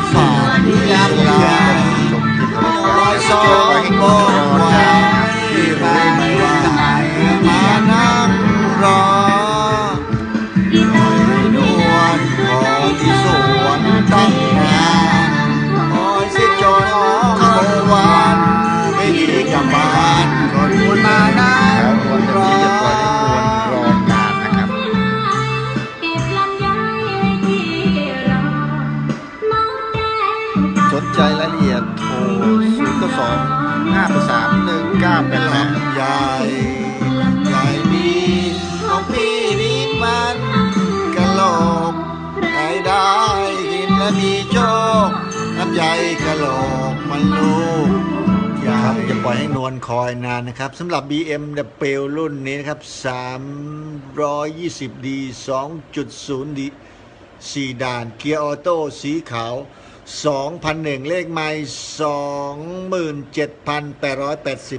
เป็นฝาที่ยามลาชมที่เคารพคอยสอข สนใจรายละเอียดโทร0 9 2 5 3 1 9 8 8ลำใหญ่ใหญ่ดีของพี่นี่มันกะโหลกใครได้กินและมีโชคลำใหญ่กะโหลกมันลูกครับจะปล่อยให้นวลคอยนานนะครับสำหรับ BMW รุ่นนี้นะครับ 320D 2.0D สี่ด่านเกียร์ออโต้สีขาว 2001 เลขไมล์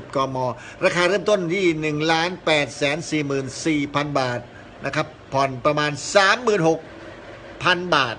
27,880 กม ราคาเริ่มต้นที่ 1 8 4 4 0 0 0 บาทนะครับ ผ่อนประมาณ 36,000 บาท